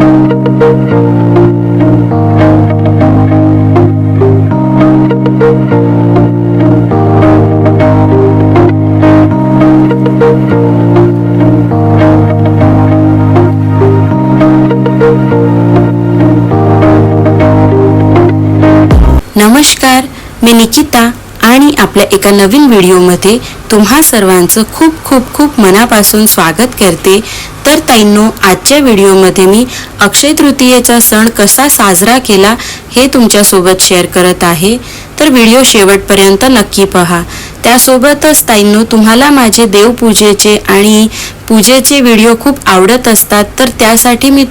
thank you. आपल्या एका नवीन व्हिडिओमध्ये तुम्हा सर्वांचं खूप खूप खूप मनापासून स्वागत करते. तर ताईंनो आजच्या व्हिडिओमध्ये मी अक्षय तृतीयेचा सण कसा साजरा केला हे तुमच्यासोबत शेअर करत आहे. तर व्हिडिओ शेवटपर्यंत नक्की पहा. त्यासोबतच ताईंनो तुम्हाला माझे देवपूजेचे आणि पूजेचे व्हिडिओ खूप आवडत असतात तर त्यासाठी मी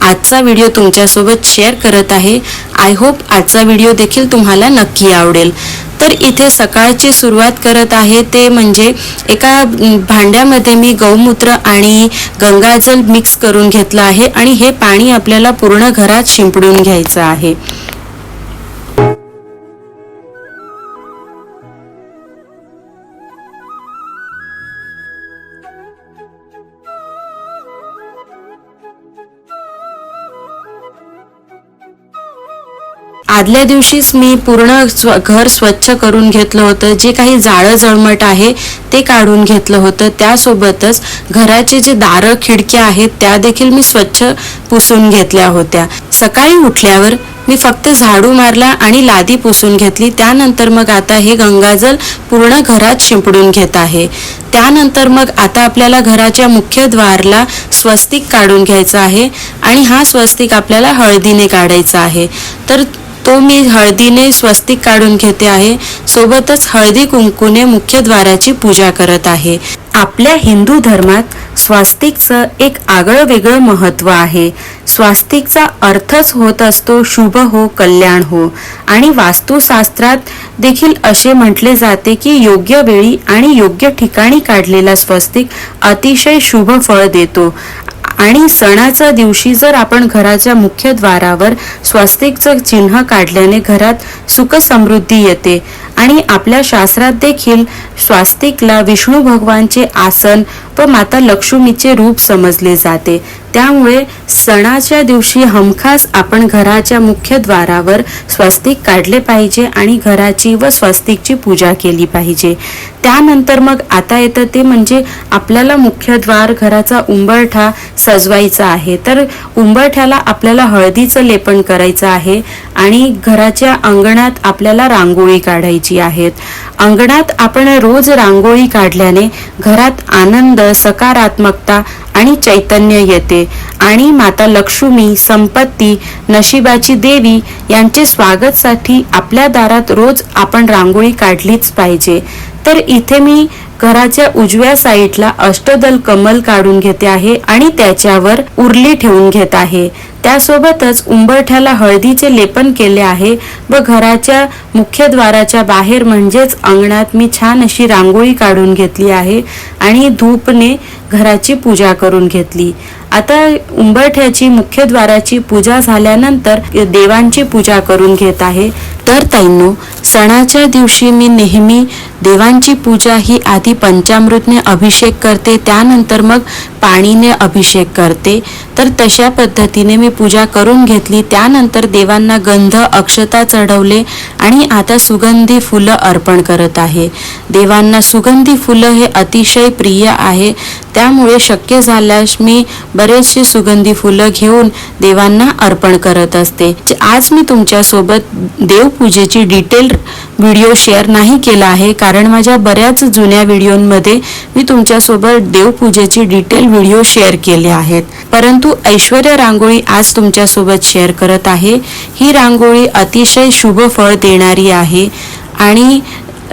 आजचा व्हिडिओ तुमच्यासोबत शेअर करत आहे. आय होप आजचा व्हिडिओ देखील तुम्हाला नक्की आवडेल. तर इथे सकाळची सुरुवात करत आहे ते म्हणजे एका भांड्यामध्ये मी गौमूत्र आणि गंगाजल मिक्स करून घेतलं आहे आणि हे पाणी आपल्याला पूर्ण घरात शिंपडून घ्यायचं आहे. आदल्या दिवशीच मी पूर्ण स्व घर स्वच्छ करून घेतलं होतं. जे काही जाळं जळमट आहे ते काढून घेतलं होतं. त्यासोबतच घराचे जे दारं खिडक्या आहेत त्या देखील मी स्वच्छ पुसून घेतल्या होत्या. सकाळी उठल्यावर मी फक्त झाडू मारला आणि लादी पुसून घेतली. त्यानंतर मग आता हे गंगाजल पूर्ण घरात शिंपडून घेत आहे. त्यानंतर मग आता आपल्याला घराच्या मुख्य द्वारला स्वस्तिक काढून घ्यायचा आहे आणि हा स्वस्तिक आपल्याला हळदीने काढायचा आहे. तर तो मी हळदीने स्वस्तिक काढून घेते आहे. सोबतच हळदी कुंकूने मुख्य द्वाराची पूजा करत आहे. आपल्या हिंदू धर्मात स्वास्तिकचं एक आगळं वेगळं महत्त्व आहे. स्वास्तिकचा अर्थच होत असतो शुभ हो कल्याण हो. आणि वास्तुशास्त्रात देखील असे म्हटले जाते की योग्य वेळी आणि योग्य ठिकाणी काढलेला स्वस्तिक अतिशय शुभ फळ देतो. आणि सणाच्या दिवशी जर आपण घराच्या मुख्य द्वारावर स्वस्तिकचं चिन्ह काढल्याने घरात सुख समृद्धी येते. आणि आपल्या शास्त्रात देखील स्वास्तिकला विष्णू भगवानचे आसन व माता लक्ष्मीचे रूप समजले जाते. त्यामुळे सणाच्या दिवशी हमखास आपण घराच्या मुख्य द्वारावर स्वस्तिक काढले पाहिजे आणि घराची व स्वस्तिकची पूजा केली पाहिजे. त्यानंतर मग आता येतं ते म्हणजे आपल्याला मुख्य द्वार घराचा उंबरठा सजवायचा आहे. तर उंबरठ्याला आपल्याला हळदीचं लेपन करायचं आहे आणि घराच्या अंगणात आपल्याला रांगोळी काढायची आहेत. अंगणात आपण रोज रांगोळी काढल्याने घरात आनंद सकारात्मकता आणि चैतन्य येते. आणि माता लक्ष्मी संपत्ती नशिबाची देवी यांचे स्वागतसाठी आपल्या दारात रोज आपण रांगोळी काढलीच पाहिजे. तर इथे मी घराच्या उजव्या साईडला अष्टदल कमल काढून घेते आहे आणि त्याच्यावर उरली ठेवून घेत आहे. त्यासोबतच उंबरठ्याला हळदीचे लेपन केले आहे व घराच्या मुख्य द्वाराच्या बाहेर म्हणजेच अंगणात मी छान अशी रांगोळी काढून घेतली आहे आणि धूपने घराची पूजा करून घेतली. आता उंबरठ्याची मुख्य द्वाराची पूजा झाल्यानंतर देवांची पूजा करून घेत आहे. तर ताईंनो सणाच्या दिवशी मी नेहमी देवांची पूजा ही आधी पंचामृतने अभिषेक करते त्यानंतर मग पाणीने अभिषेक करते. तर तशा पद्धतीने मी पूजा करून घेतली त्यानंतर देवांना गंध अक्षता चढवले आणि आता सुगंधी फुलं अर्पण करत आहे. देवांना सुगंधी फुलं हे अतिशय प्रिय आहे. त्यामुळे शक्य झाल्यास मी बरेचशी सुगंधी फुलं घेऊन देवांना अर्पण करत असते. आज मी तुमच्यासोबत देवपूजेची डिटेल व्हिडिओ शेअर नाही केला आहे कारण माझ्या बऱ्याच जुन्या व्हिडिओमध्ये मी तुमच्यासोबत देवपूजेची डिटेल व्हिडिओ शेअर केले आहेत. परंतु ऐश्वर्या रांगोळी आज तुमच्यासोबत शेअर करत आहे. ही रांगोळी अतिशय शुभ फळ देणारी आहे आणि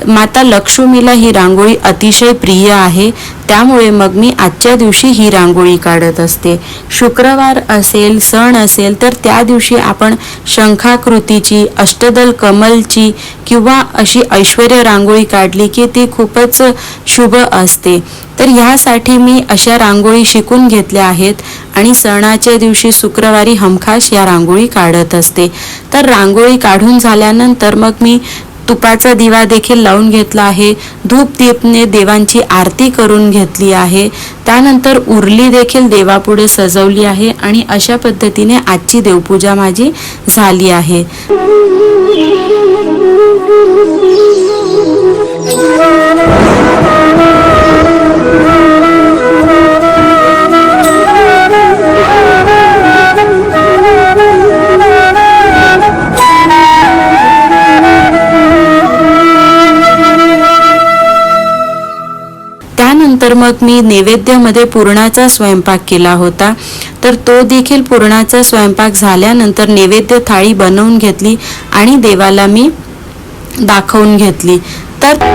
माता लक्ष्मीला ही रांगोळी अतिशय प्रिय आहे. त्यामुळे मग मी आजच्या दिवशी ही रांगोळी काढत असते. शुक्रवार असेल सण असेल तर त्या दिवशी आपण शंखाकृतीची अष्टदल कमलची किंवा अशी ऐश्वर्य रांगोळी काढली की ती खूपच शुभ असते. तर ह्यासाठी मी अशा रांगोळी शिकून घेतल्या आहेत आणि सणाच्या दिवशी शुक्रवारी हमखास या रांगोळी काढत असते. तर रांगोळी काढून झाल्यानंतर मग मी तुपाचा दिवा देखील लावून घेतला आहे. धूप दीपने देवांची आरती करून घेतली आहे. त्यानंतर उरली देखील देवापुढे सजवली आहे आणि अशा पद्धतीने आजची देवपूजा माझी झाली आहे. त्यानंतर मग मी नैवेद्यामध्ये पुरणाचा स्वयंपाक केला होता. तर तो देखील पुरणाचा स्वयंपाक झाल्यानंतर नैवेद्य थाळी बनवून घेतली आणि देवाला मी दाखवून घेतली. तर तर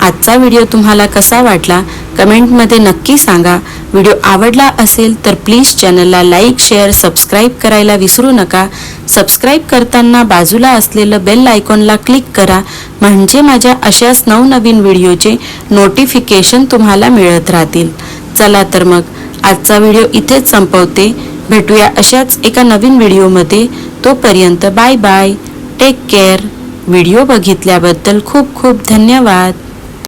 आजचा व्हिडिओ तुम्हाला कसा वाटला कमेंटमध्ये नक्की सांगा. व्हिडिओ आवडला असेल तर प्लीज चॅनलला लाईक शेअर सबस्क्राईब करायला विसरू नका. सबस्क्राईब करताना बाजूला असलेलं बेल आयकॉनला क्लिक करा. म्हणजे माझ्या अशाच नवनवीन व्हिडिओचे नोटिफिकेशन तुम्हाला मिळत राहतील. चला तर मग आजचा व्हिडिओ इथेच संपवते. भेटूया अशाच एका नवीन व्हिडिओमध्ये. तोपर्यंत bye bye. Take care video बघितल्याबद्दल खूप खूप धन्यवाद.